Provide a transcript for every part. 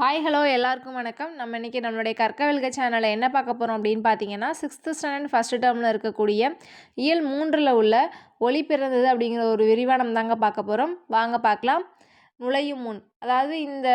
Hi hello எல்லாருக்கும் வணக்கம். நம்ம இன்றைக்கி நம்மளுடைய கற்கவெல்க சேனலில் என்ன பார்க்க போகிறோம் அப்படின்னு பார்த்தீங்கன்னா சிக்ஸ்த்து ஸ்டாண்டர்ட் ஃபஸ்ட்டு டேர்மில் இருக்கக்கூடிய இயல் மூன்றில் உள்ள ஒளி பிறந்தது அப்படிங்கிற ஒரு விரிவானம் தாங்க பார்க்க போகிறோம் வாங்க பார்க்கலாம். நுழையும் முன். அதாவது இந்த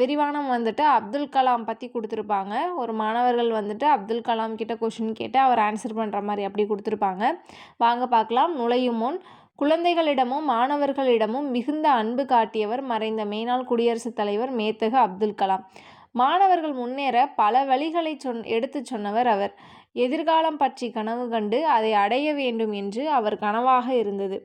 விரிவானம் வந்துட்டு அப்துல் கலாம் பற்றி கொடுத்துருப்பாங்க. ஒரு மாணவர்கள் வந்துட்டு அப்துல் கலாம் கிட்ட கொஷின் கேட்டு அவர் ஆன்சர் பண்ணுற மாதிரி அப்படி கொடுத்துருப்பாங்க. வாங்க பார்க்கலாம். நுழையும் முன். குழந்தைகளிடமும் மாணவர்களிடமும் மிகுந்த அன்பு காட்டியவர் மறைந்த மேனாள் குடியரசுத் தலைவர் மேத்தகு அப்துல் கலாம். மாணவர்கள் முன்னேற பல வழிகளை சொன் எடுத்து சொன்னவர் அவர். எதிர்காலம் பற்றி கனவு கண்டு அதை அடைய வேண்டும் என்று அவர் கனவாக இருந்தது.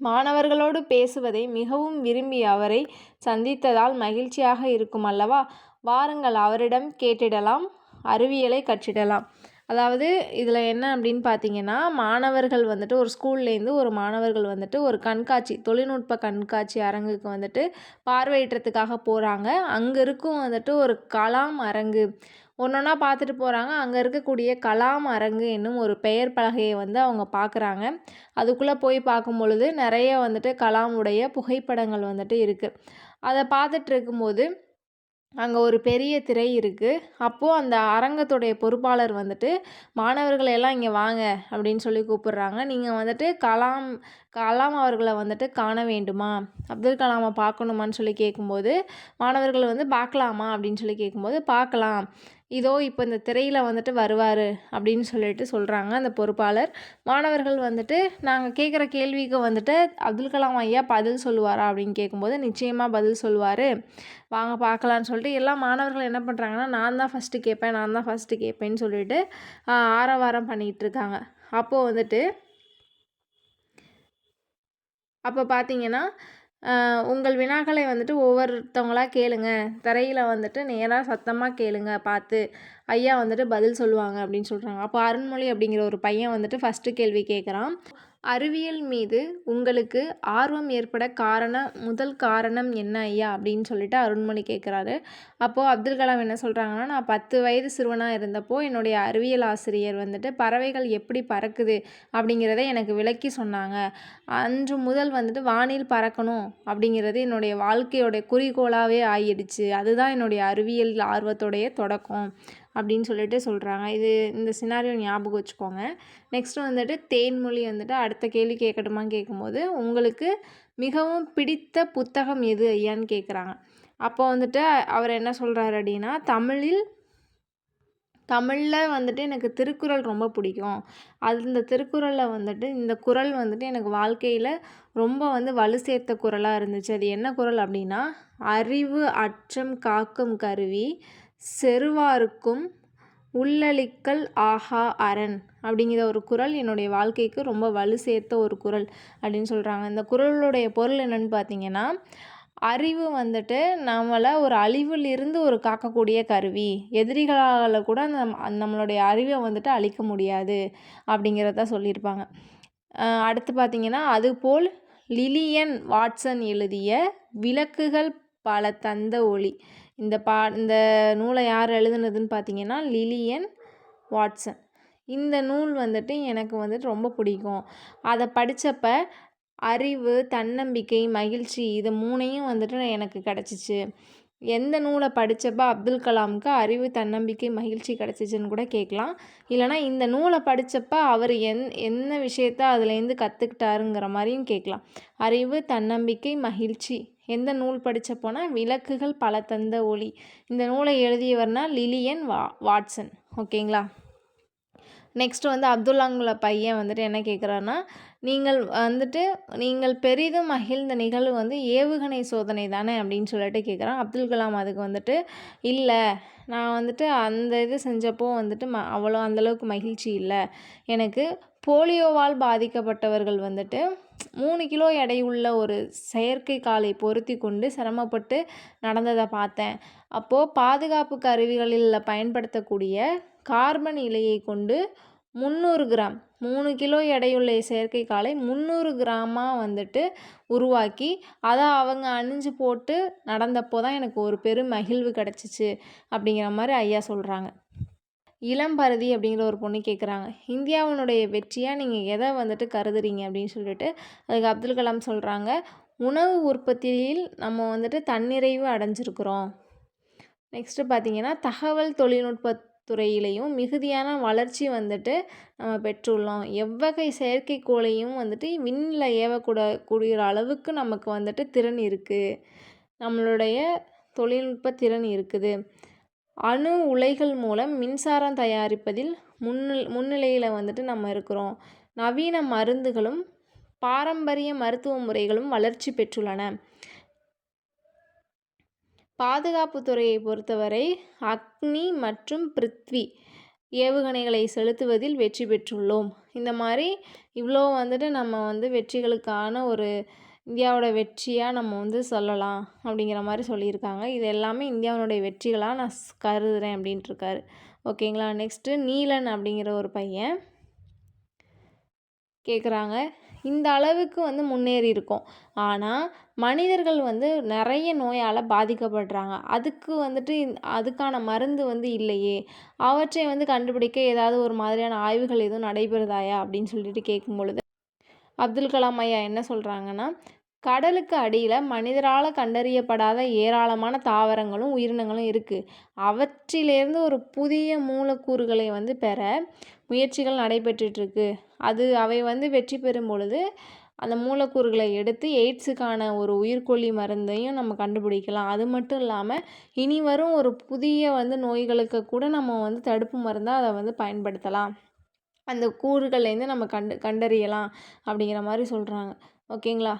மாணவர்களோடு பேசுவதை மிகவும் விரும்பி அவரை சந்தித்ததால் மகிழ்ச்சியாக இருக்கும் அல்லவா? வாருங்கள் அவரிடம் கேட்டிடலாம் அறிவியலை கற்றிடலாம். அதாவது இதில் என்ன அப்படின்னு பார்த்தீங்கன்னா மாணவர்கள் வந்துட்டு ஒரு ஸ்கூல்லேருந்து ஒரு மாணவர்கள் வந்துட்டு ஒரு கண்காட்சி தொழில்நுட்ப கண்காட்சி அரங்குக்கு வந்துட்டு பார்வையிடுறதுக்காக போகிறாங்க அங்கே இருக்கும் வந்துட்டு ஒரு கலாம் அரங்கு. ஒன்று ஒன்றா பார்த்துட்டு போகிறாங்க அங்கே இருக்கக்கூடிய கலாம் அரங்கு என்னும் ஒரு பெயர் பலகையை வந்து அவங்க பார்க்குறாங்க. அதுக்குள்ளே போய் பார்க்கும் பொழுது நிறைய வந்துட்டு கலாமுடைய புகைப்படங்கள் வந்துட்டு இருக்குது அதை பார்த்துட்டு இருக்கும்போது அங்கே ஒரு பெரிய திரை இருக்குது அப்போது அந்த அரங்கத்துடைய பொறுப்பாளர் வந்துட்டு மாணவர்களை எல்லாம் இங்கே வாங்க அப்படின்னு சொல்லி கூப்பிடுறாங்க. நீங்கள் வந்துட்டு கலாம் கலாம் அவர்களை வந்துட்டு காண வேண்டுமா? அப்துல் கலாமை பார்க்கணுமான்னு சொல்லி கேட்கும்போது மாணவர்கள் வந்து பார்க்கலாமா? அப்படின்னு சொல்லி கேட்கும்போது பார்க்கலாம். இதோ இப்போ இந்த திரையில் வந்துட்டு வருவார் அப்படின்னு சொல்லிட்டு சொல்கிறாங்க அந்த பொறுப்பாளர். மாணவர்கள் வந்துட்டு நாங்கள் கேட்குற கேள்விக்கு வந்துட்டு அப்துல் கலாம் ஐயா பதில் சொல்லுவாரா? அப்படின்னு கேட்கும்போது நிச்சயமாக பதில் சொல்லுவார். வாங்க பார்க்கலான்னு சொல்லிட்டு எல்லா மாணவர்கள் என்ன பண்ணுறாங்கன்னா நான் தான் ஃபஸ்ட்டு கேட்பேன் நான் தான் ஃபஸ்ட்டு கேட்பேன்னு சொல்லிட்டு ஆரவாரம் பண்ணிகிட்டு இருக்காங்க. அப்போது வந்துட்டு அப்போ பார்த்தீங்கன்னா உங்கள் வினாக்களை வந்துட்டு ஒவ்வொருத்தவங்களாக கேளுங்க. தரையில் வந்துட்டு நேராக சத்தமாக கேளுங்க பார்த்து ஐயா வந்துட்டு பதில் சொல்லுவாங்க அப்படின்னு சொல்கிறாங்க அப்போ அருண்மொழி அப்படிங்கிற ஒரு பையன் வந்துட்டு ஃபஸ்ட்டு கேள்வி கேட்குறான் அறிவியல் மீது உங்களுக்கு ஆர்வம் ஏற்பட காரணம் முதல் காரணம் என்ன ஐயா அப்படின்னு சொல்லிட்டு அருண்மொழி கேட்குறாரு அப்போது அப்துல் கலாம் என்ன சொல்கிறாங்கன்னா நான் பத்து வயது சிறுவனாக இருந்தப்போ என்னுடைய அறிவியல் ஆசிரியர் வந்துட்டு பறவைகள் எப்படி பறக்குது? அப்படிங்கிறத எனக்கு விளக்கி சொன்னாங்க. அன்று முதல் வந்துட்டு வானில் பறக்கணும் அப்படிங்கிறது என்னுடைய வாழ்க்கையோடைய குறிக்கோளாகவே ஆயிடுச்சு. அதுதான் என்னுடைய அறிவியல் ஆர்வத்தோடைய தொடக்கம். அப்படின்னு சொல்லிட்டு சொல்கிறாங்க இது இந்த சினாரியோ ஞாபகம் வச்சுக்கோங்க. நெக்ஸ்ட் வந்துட்டு தேன்மொழி வந்துட்டு அடுத்த கேள்வி கேட்கட்டுமான்னு கேட்கும்போது உங்களுக்கு மிகவும் பிடித்த புத்தகம் எது ஐயான்னு கேட்குறாங்க. அப்போ வந்துட்டு அவர் என்ன சொல்கிறாரு அப்படின்னா தமிழில் தமிழில் வந்துட்டு எனக்கு திருக்குறள் ரொம்ப பிடிக்கும். அது இந்த திருக்குறளில் வந்துட்டு இந்த குறள் வந்துட்டு எனக்கு வாழ்க்கையில் ரொம்ப வந்து வலு சேர்த்த குரலாக இருந்துச்சு. அது என்ன குரல் அப்படின்னா அறிவு அச்சம் காக்கும் கருவி. செருவாருக்கும் உள்ளளிக்கல் ஆஹா அரண் அப்படிங்கிற ஒரு குரல் என்னுடைய வாழ்க்கைக்கு ரொம்ப வலு சேர்த்த ஒரு குரல் அப்படின்னு சொல்கிறாங்க இந்த குரலுடைய பொருள் என்னென்னு பார்த்தீங்கன்னா அறிவு வந்துட்டு நம்மளை ஒரு அழிவிலிருந்து ஒரு காக்கக்கூடிய கருவி. எதிரிகளால் கூட நம் நம்மளுடைய அறிவை வந்துட்டு அழிக்க முடியாது அப்படிங்கிறத சொல்லியிருப்பாங்க. அடுத்து பார்த்திங்கன்னா அதுபோல் லிலியன் வாட்சன் எழுதிய விளக்குகள் பல தந்த ஒளி. இந்த பா இந்த நூலை யார் எழுதுனதுன்னு பார்த்தீங்கன்னா லிலியன் வாட்சன் இந்த நூல் வந்துட்டு எனக்கு வந்துட்டு ரொம்ப பிடிக்கும். அதை படித்தப்ப அறிவு தன்னம்பிக்கை மகிழ்ச்சி இது மூணையும் வந்துட்டு எனக்கு கிடச்சிச்சு. எந்த நூலை படித்தப்போ அப்துல் கலாமுக்கு அறிவு தன்னம்பிக்கை மகிழ்ச்சி கிடச்சிச்சின்னு கூட கேட்கலாம். இல்லைனா இந்த நூலை படித்தப்போ அவர் எந் என்ன விஷயத்த அதுலேருந்து கற்றுக்கிட்டாருங்கிற மாதிரியும் கேட்கலாம். அறிவு தன்னம்பிக்கை மகிழ்ச்சி. எந்த நூல் படித்தப்போனா விளக்குகள் பல தந்த ஒளி. இந்த நூலை எழுதியவர்னா லிலியன் வா வாட்சன் ஓகேங்களா? நெக்ஸ்ட்டு வந்து அப்துல்லாங்குல பையன் வந்துட்டு என்ன கேட்குறான்னா நீங்கள் வந்துட்டு நீங்கள் பெரிதும் மகிழ்ந்த நிகழ்வு வந்து ஏவுகணை சோதனை தானே? அப்படின்னு சொல்லிட்டு கேட்குறான் அப்துல் கலாம் அதுக்கு வந்துட்டு இல்லை நான் வந்துட்டு அந்த இது செஞ்சப்போ வந்துட்டு ம அவ்வளோ அந்தளவுக்கு மகிழ்ச்சி இல்லை. எனக்கு போலியோவால் பாதிக்கப்பட்டவர்கள் வந்துட்டு மூணு கிலோ எடையுள்ள ஒரு செயற்கை காலை பொருத்தி கொண்டு சிரமப்பட்டு நடந்ததை பார்த்தேன். அப்போது பாதுகாப்பு கருவிகளில் பயன்படுத்தக்கூடிய கார்பன் இலையை கொண்டு முந்நூறு கிராம். மூணு கிலோ எடையுள்ள செயற்கை காலை முந்நூறு கிராமாக வந்துட்டு உருவாக்கி அதை அவங்க அணிஞ்சு போட்டு நடந்தப்போ தான் எனக்கு ஒரு பெரும் மகிழ்வு கிடச்சிச்சு அப்படிங்கிற மாதிரி ஐயா சொல்கிறாங்க இளம்பரதி அப்படிங்கிற ஒரு பொண்ணு கேட்குறாங்க இந்தியாவினுடைய வெற்றியாக நீங்கள் எதை வந்துட்டு கருதுறீங்க அப்படின்னு சொல்லிட்டு அதுக்கு அப்துல் கலாம் சொல்கிறாங்க உணவு உற்பத்தியில் நம்ம வந்துட்டு தன்னிறைவு அடைஞ்சிருக்கிறோம். நெக்ஸ்ட்டு பார்த்தீங்கன்னா தகவல் தொழில்நுட்ப துறையிலையும் மிகுதியான வளர்ச்சி வந்துட்டு நம்ம பெற்றுள்ளோம். எவ்வகை செயற்கைக்கோளையும் வந்துட்டு விண்ணில் ஏவக்கூட கூடிய அளவுக்கு நமக்கு வந்துட்டு திறன் இருக்குது நம்மளுடைய தொழில்நுட்ப திறன் இருக்குது. அணு உலைகள் மூலம் மின்சாரம் தயாரிப்பதில் முன்னில் முன்னிலையில் வந்துட்டு நம்ம இருக்கிறோம். நவீன மருந்துகளும் பாரம்பரிய மருத்துவ முறைகளும் வளர்ச்சி பெற்றுள்ளன. பாதுகாப்பு துறையை பொறுத்தவரை அக்னி மற்றும் பிருத்வி ஏவுகணைகளை செலுத்துவதில் வெற்றி பெற்றுள்ளோம். இந்த மாதிரி இவ்வளோ வந்துட்டு நம்ம வந்து வெற்றிகளுக்கான ஒரு இந்தியாவோட வெற்றியாக நம்ம வந்து சொல்லலாம் அப்படிங்கிற மாதிரி சொல்லியிருக்காங்க. இது எல்லாமே இந்தியாவினுடைய வெற்றிகளாக நான் கருதுகிறேன் அப்படின்ட்டுருக்காரு ஓகேங்களா? நெக்ஸ்ட்டு நீலன் அப்படிங்கிற ஒரு பையன் கேட்குறாங்க இந்த அளவுக்கு வந்து முன்னேறி இருக்கோம். ஆனால் மனிதர்கள் வந்து நிறைய நோயால் பாதிக்கப்படுறாங்க. அதுக்கு வந்துட்டு அதுக்கான மருந்து வந்து இல்லையே. அவற்றை வந்து கண்டுபிடிக்க ஏதாவது ஒரு மாதிரியான ஆய்வுகள் எதுவும் நடைபெறுதாயா அப்படின்னு சொல்லிட்டு கேட்கும் பொழுது அப்துல் கலாம் ஐயா என்ன சொல்கிறாங்கன்னா கடலுக்கு அடியில் மனிதரால் கண்டறியப்படாத ஏராளமான தாவரங்களும் உயிரினங்களும் இருக்குது அவற்றிலேருந்து ஒரு புதிய மூலக்கூறுகளை வந்து பெற முயற்சிகள் நடைபெற்றுட்ருக்கு. அது அவை வந்து வெற்றி பெறும் பொழுது அந்த மூலக்கூறுகளை எடுத்து எய்ட்ஸுக்கான ஒரு உயிர்கொல்லி மருந்தையும் நம்ம கண்டுபிடிக்கலாம். அது மட்டும் இல்லாமல் இனி வரும் ஒரு புதிய வந்து நோய்களுக்கு கூட நம்ம வந்து தடுப்பு மருந்தாக அதை வந்து பயன்படுத்தலாம். அந்த கூறுகள்லேருந்து நம்ம கண்டு கண்டறியலாம் அப்படிங்கிற மாதிரி சொல்கிறாங்க ஓகேங்களா?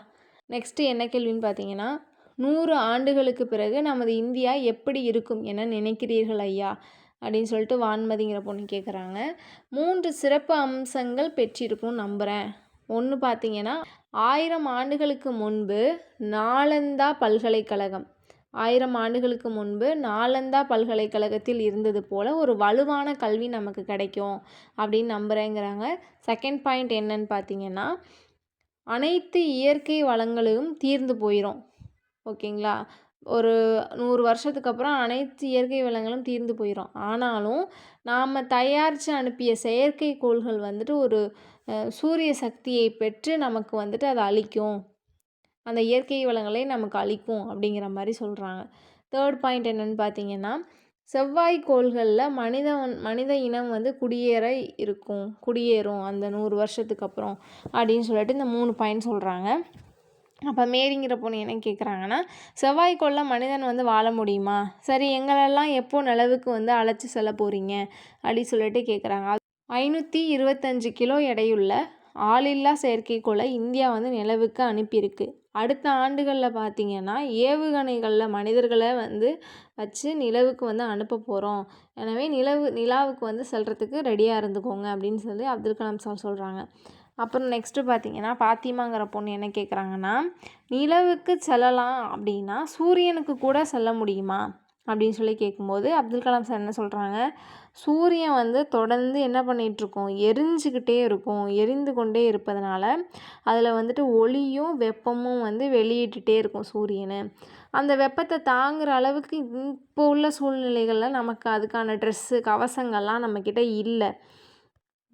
நெக்ஸ்ட்டு என்ன கேள்வின்னு பார்த்தீங்கன்னா நூறு ஆண்டுகளுக்கு பிறகு நமது இந்தியா எப்படி இருக்கும் என நினைக்கிறீர்கள் ஐயா? அப்படின்னு சொல்லிட்டு வான்மதிங்கிற பொண்ணு கேட்குறாங்க மூன்று சிறப்பு அம்சங்கள் பெற்றிருக்கும் நம்புகிறேன் ஒன்று பார்த்தீங்கன்னா ஆயிரம் ஆண்டுகளுக்கு முன்பு நாலந்தா பல்கலைக்கழகம். ஆயிரம் ஆண்டுகளுக்கு முன்பு நாலந்தா பல்கலைக்கழகத்தில் இருந்தது போல் ஒரு வலுவான கல்வி நமக்கு கிடைக்கும் அப்படின்னு நம்புகிறேங்கிறாங்க செகண்ட் பாயிண்ட் என்னன்னு பார்த்தீங்கன்னா அனைத்து இயற்கை வளங்களும் தீர்ந்து போயிடும் ஓகேங்களா? ஒரு நூறு வருஷத்துக்கு அப்புறம் அனைத்து இயற்கை வளங்களும் தீர்ந்து போயிடும் ஆனாலும் நாம் தயாரித்து அனுப்பிய செயற்கைக்கோள்கள் வந்துட்டு ஒரு சூரிய சக்தியை பெற்று நமக்கு வந்துட்டு அதை அழிக்கும் அந்த இயற்கை வளங்களை நமக்கு அழிக்கும் அப்படிங்கிற மாதிரி சொல்கிறாங்க தேர்ட் பாயிண்ட் என்னென்னு பார்த்தீங்கன்னா செவ்வாய் கோள்களில் மனித மனித இனம் வந்து குடியேற இருக்கும் குடியேறும் அந்த நூறு வருஷத்துக்கு அப்புறம் அப்படின்னு சொல்லிட்டு இந்த மூணு பாயிண்ட் சொல்கிறாங்க அப்போ மேரிங்கிற பொண்ணு என்ன கேட்குறாங்கன்னா செவ்வாய்க்கோளில் மனிதன் வந்து வாழ முடியுமா? சரி எங்களெல்லாம் எப்போ நிலவுக்கு வந்து அழைச்சி செல்ல போகிறீங்க அப்படின்னு சொல்லிட்டு கேட்குறாங்க ஐநூற்றி இருபத்தஞ்சு கிலோ எடையுள்ள ஆளில்லா செயற்கைக்கோளை இந்தியா வந்து நிலவுக்கு அனுப்பியிருக்கு. அடுத்த ஆண்டுகளில் பார்த்திங்கன்னா ஏவுகணைகளில் மனிதர்களை வந்து வச்சு நிலவுக்கு வந்து அனுப்ப போகிறோம் எனவே நிலவு நிலாவுக்கு வந்து செல்கிறதுக்கு ரெடியாக இருந்துக்கோங்க அப்படின்னு சொல்லி அப்துல் கலாம் சார் சொல்கிறாங்க அப்புறம் நெக்ஸ்ட்டு பார்த்தீங்கன்னா பாத்திமாங்கிற பொண்ணு என்ன கேட்குறாங்கன்னா நிலவுக்கு செல்லலாம் அப்படின்னா சூரியனுக்கு கூட செல்ல முடியுமா? அப்படின்னு சொல்லி கேட்கும்போது அப்துல் கலாம் சார் என்ன சொல்கிறாங்க சூரியன் வந்து தொடர்ந்து என்ன பண்ணிகிட்ருக்கோம் எரிஞ்சுக்கிட்டே இருக்கும். எரிந்து கொண்டே இருப்பதனால அதில் வந்துட்டு ஒளியும் வெப்பமும் வந்து வெளியிட்டுட்டே இருக்கும் சூரியனு. அந்த வெப்பத்தை தாங்குகிற அளவுக்கு இப்போ உள்ள சூழ்நிலைகளில் நமக்கு அதுக்கான ட்ரெஸ்ஸு கவசங்கள்லாம் நம்மக்கிட்ட இல்லை.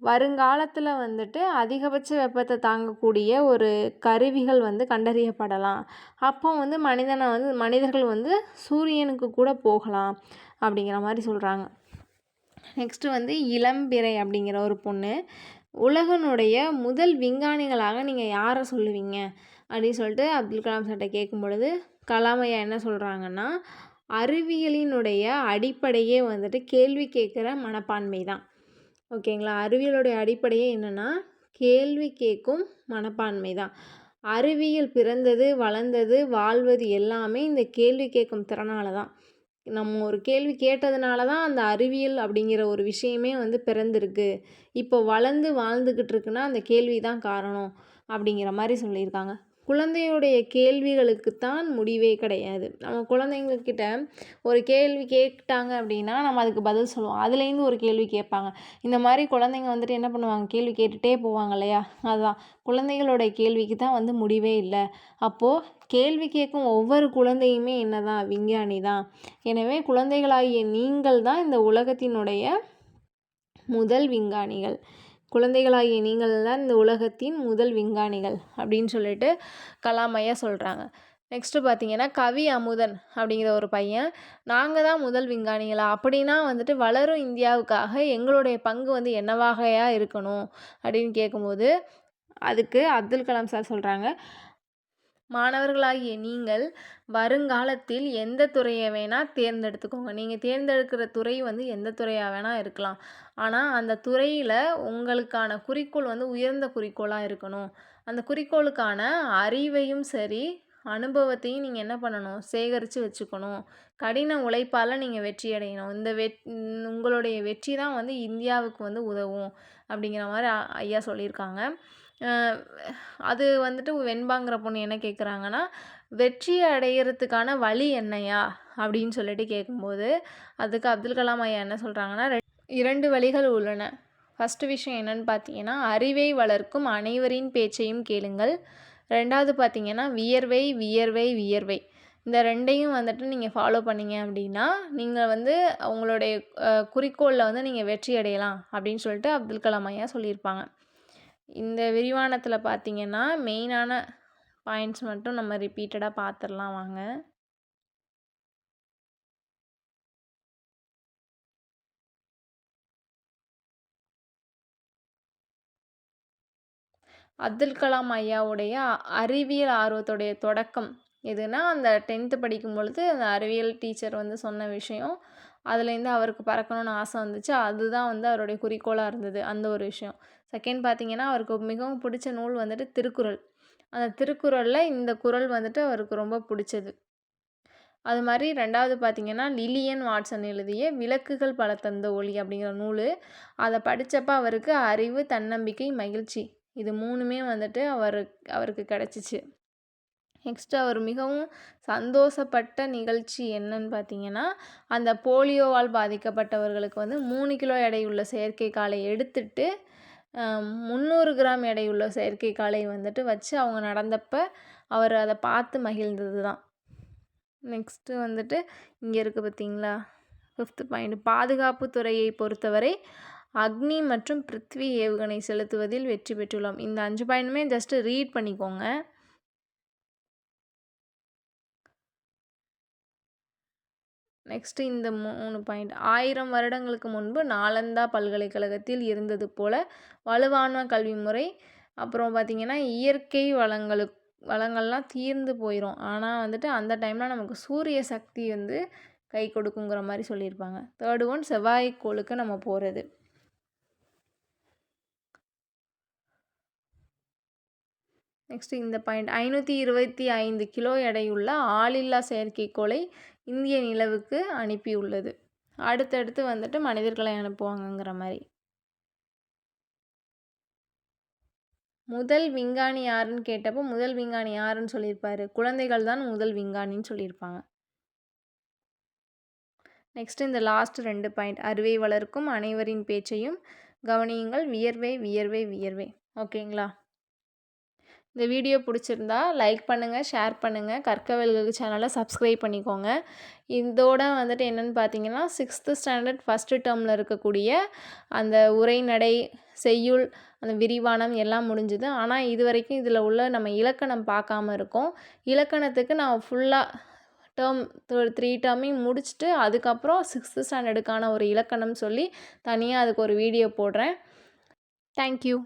வருங்காலத்தில் வந்துட்டு அதிகபட்ச வெப்பத்தை தாங்கக்கூடிய ஒரு கருவிகள் வந்து கண்டறியப்படலாம். அப்போ வந்து மனிதனை வந்து மனிதர்கள் வந்து சூரியனுக்கு கூட போகலாம் அப்படிங்கிற மாதிரி சொல்கிறாங்க நெக்ஸ்ட்டு வந்து இளம்பிறை அப்படிங்கிற ஒரு பொண்ணு. உலகனுடைய முதல் விஞ்ஞானிகளாக நீங்கள் யாரை சொல்லுவீங்க? அப்படின்னு சொல்லிட்டு அப்துல் கலாம் சார்கிட்ட கேட்கும் பொழுது கலாமையா என்ன சொல்கிறாங்கன்னா அறிவியலினுடைய அடிப்படையே வந்துட்டு கேள்வி கேட்குற மனப்பான்மை தான் ஓகேங்களா? அறிவியலுடைய அடிப்படையே என்னென்னா கேள்வி கேட்கும் மனப்பான்மை தான். அறிவியல் பிறந்தது வளர்ந்தது வாழ்வது எல்லாமே இந்த கேள்வி கேட்கும் திறனால தான். நம்ம ஒரு கேள்வி கேட்டதுனால தான் அந்த அறிவியல் அப்படிங்கிற ஒரு விஷயமே வந்து பிறந்திருக்கு. இப்போ வளர்ந்து வாழ்ந்துக்கிட்டு இருக்குன்னா அந்த கேள்வி தான் காரணம் அப்படிங்கிற மாதிரி சொல்லியிருக்காங்க. குழந்தையுடைய கேள்விகளுக்கு தான் முடிவே கிடையாது. நம்ம குழந்தைங்கக்கிட்ட ஒரு கேள்வி கேட்டாங்க அப்படின்னா நம்ம அதுக்கு பதில் சொல்லுவோம். அதுலேருந்து ஒரு கேள்வி கேட்பாங்க. இந்த மாதிரி குழந்தைங்க வந்துட்டு என்ன பண்ணுவாங்க? கேள்வி கேட்டுகிட்டே போவாங்க இல்லையா? அதுதான். குழந்தைகளோட கேள்விக்கு தான் வந்து முடிவே இல்லை. அப்போது கேள்வி கேட்கும் ஒவ்வொரு குழந்தையுமே என்ன தான் விஞ்ஞானி தான். எனவே குழந்தைகளாகிய நீங்கள் தான் இந்த உலகத்தினுடைய முதல் விஞ்ஞானிகள். குழந்தைகளாகிய நீங்கள் தான் இந்த உலகத்தின் முதல் விஞ்ஞானிகள் அப்படின்னு சொல்லிட்டு கலாம் ஐயா சொல்கிறாங்க நெக்ஸ்ட்டு பார்த்தீங்கன்னா கவி அமுதன் அப்படிங்கிற ஒரு பையன். நாங்கள் தான் முதல் விஞ்ஞானிகளா. அப்படின்னா வந்துட்டு வளரும் இந்தியாவுக்காக எங்களுடைய பங்கு வந்து என்னவாகையாக இருக்கணும் அப்படின்னு கேட்கும்போது அதுக்கு அப்துல் கலாம் சார் சொல்கிறாங்க மாணவர்களாகிய நீங்கள் வருங்காலத்தில் எந்த துறையை வேணால் தேர்ந்தெடுத்துக்கோங்க. நீங்கள் தேர்ந்தெடுக்கிற துறை வந்து எந்த துறையாக வேணால் இருக்கலாம். ஆனால் அந்த துறையில் உங்களுக்கான குறிக்கோள் வந்து உயர்ந்த குறிக்கோளாக இருக்கணும். அந்த குறிக்கோளுக்கான அறிவையும் சரி அனுபவத்தையும் நீங்கள் என்ன பண்ணணும்? சேகரித்து வச்சுக்கணும். கடின உழைப்பால் நீங்கள் வெற்றி அடையணும். இந்த வெ உங்களுடைய வெற்றி தான் வந்து இந்தியாவுக்கு வந்து உதவும். அப்படிங்கிற மாதிரி ஐயா சொல்லியிருக்காங்க. அது வந்துட்டு வெண்பாங்கிற பொண்ணு என்ன கேட்குறாங்கன்னா வெற்றி அடையிறதுக்கான வழி என்னையா அப்படின்னு சொல்லிட்டு கேட்கும்போது அதுக்கு அப்துல் கலாம் ஐயா என்ன சொல்கிறாங்கன்னா இரண்டு வழிகள் உள்ளன. ஃபஸ்ட்டு விஷயம் என்னென்னு பார்த்தீங்கன்னா அறிவை வளர்க்கும் அனைவரின் பேச்சையும் கேளுங்கள். ரெண்டாவது பார்த்தீங்கன்னா வியர்வை வியர்வை வியர்வை. இந்த ரெண்டையும் வந்துட்டு நீங்கள் ஃபாலோ பண்ணீங்க அப்படின்னா நீங்கள் வந்து உங்களுடைய குறிக்கோளில் வந்து நீங்கள் வெற்றி அடையலாம். அப்படின்னு சொல்லிட்டு அப்துல் கலாம் ஐயா சொல்லியிருப்பாங்க. இந்த விரிவானத்தில் பார்த்தீங்கன்னா மெயினான பாயிண்ட்ஸ் மட்டும் நம்ம ரிப்பீட்டடாக பார்த்துடலாம் வாங்க. அப்துல் கலாம் ஐயாவுடைய அறிவியல் ஆர்வத்துடைய தொடக்கம் எதுனா அந்த டென்த்து படிக்கும் பொழுது அந்த அறிவியல் டீச்சர் வந்து சொன்ன விஷயம். அதுலேருந்து அவருக்கு பறக்கணும்னு ஆசை வந்துச்சு. அதுதான் வந்து அவருடைய குறிக்கோளாக இருந்தது அந்த ஒரு விஷயம். செகண்ட் பார்த்திங்கன்னா அவருக்கு மிகவும் பிடிச்ச நூல் வந்துட்டு திருக்குறள். அந்த திருக்குறளில் இந்த குறள் வந்துட்டு அவருக்கு ரொம்ப பிடிச்சது. அது மாதிரி ரெண்டாவது பார்த்திங்கன்னா லிலியன் வாட்சன் எழுதிய விளக்குகள் பல தந்த ஒளி அப்படிங்கிற நூல். அதை படித்தப்ப அவருக்கு அறிவு தன்னம்பிக்கை மகிழ்ச்சி. இது மூணுமே வந்துட்டு அவருக்கு அவருக்கு கிடச்சிச்சு. நெக்ஸ்ட்டு அவர் மிகவும் சந்தோஷப்பட்ட நிகழ்ச்சி என்னன்னு பார்த்தீங்கன்னா அந்த போலியோவால் பாதிக்கப்பட்டவர்களுக்கு வந்து மூணு கிலோ எடையுள்ள செயற்கை காலை எடுத்துட்டு முந்நூறு கிராம் எடையுள்ள செயற்கை காலை வந்துட்டு வச்சு அவங்க நடந்தப்போ அவர் அதை பார்த்து மகிழ்ந்தது தான் நெக்ஸ்ட்டு வந்துட்டு இங்கே இருக்குது பார்த்தீங்களா ஃபிஃப்த்து பாயிண்ட் பாதுகாப்பு துறையை பொறுத்தவரை அக்னி மற்றும் பிருத்வி ஏவுகணை செலுத்துவதில் வெற்றி பெற்றுள்ளோம். இந்த அஞ்சு பாயிண்ட்டுமே ஜஸ்ட்டு ரீட் பண்ணிக்கோங்க. நெக்ஸ்ட்டு இந்த மூணு பாயிண்ட் ஆயிரம் வருடங்களுக்கு முன்பு நாலந்தா பல்கலைக்கழகத்தில் இருந்தது போல் வலுவான கல்வி முறை. அப்புறம் பார்த்திங்கன்னா இயற்கை வளங்களுக்கு வளங்கள்லாம் தீர்ந்து போயிடும் ஆனால் வந்துட்டு அந்த டைமில் நமக்கு சூரிய சக்தி வந்து கை கொடுக்குங்கிற மாதிரி சொல்லியிருப்பாங்க. தேர்டு ஒன் செவ்வாய்க்கோளுக்கு நம்ம போகிறது நெக்ஸ்ட்டு இந்த பாயிண்ட் ஐநூற்றி இருபத்தி ஐந்து கிலோ எடையுள்ள ஆளில்லா செயற்கைக்கோளை இந்திய நிலவுக்கு அனுப்பியுள்ளது. அடுத்தடுத்து வந்துட்டு மனிதர்களை அனுப்புவாங்கங்கிற மாதிரி. முதல் விஞ்ஞானி யாருன்னு கேட்டப்போ முதல் விஞ்ஞானி யாருன்னு சொல்லியிருப்பாரு. குழந்தைகள் தான் முதல் விஞ்ஞானின்னு சொல்லியிருப்பாங்க. நெக்ஸ்ட் இந்த லாஸ்ட் ரெண்டு பாயிண்ட் அறுவை வளர்க்கும் அனைவரின் பேச்சையும் கவனியுங்கள். வியர்வை வியர்வை வியர்வை. ஓகேங்களா இந்த வீடியோ பிடிச்சிருந்தா லைக் பண்ணுங்கள் ஷேர் பண்ணுங்கள் கற்கவல்களுக்கு சேனலை சப்ஸ்கிரைப் பண்ணிக்கோங்க. இதோட வந்துட்டு என்னென்னு பார்த்தீங்கன்னா சிக்ஸ்த்து ஸ்டாண்டர்ட் ஃபஸ்ட்டு டேர்மில் இருக்கக்கூடிய அந்த உரைநடை செய்யுள் அந்த விரிவானம் எல்லாம் முடிஞ்சுது. ஆனால் இது வரைக்கும் இதில் உள்ள நம்ம இலக்கணம் பார்க்காம இருக்கோம். இலக்கணத்துக்கு நான் ஃபுல்லாக டேர்ம் த்ரீ டேர்மையும் முடிச்சுட்டு அதுக்கப்புறம் சிக்ஸ்த்து ஸ்டாண்டர்டுக்கான ஒரு இலக்கணம் சொல்லி தனியாக அதுக்கு ஒரு வீடியோ போடுறேன். தேங்க்யூ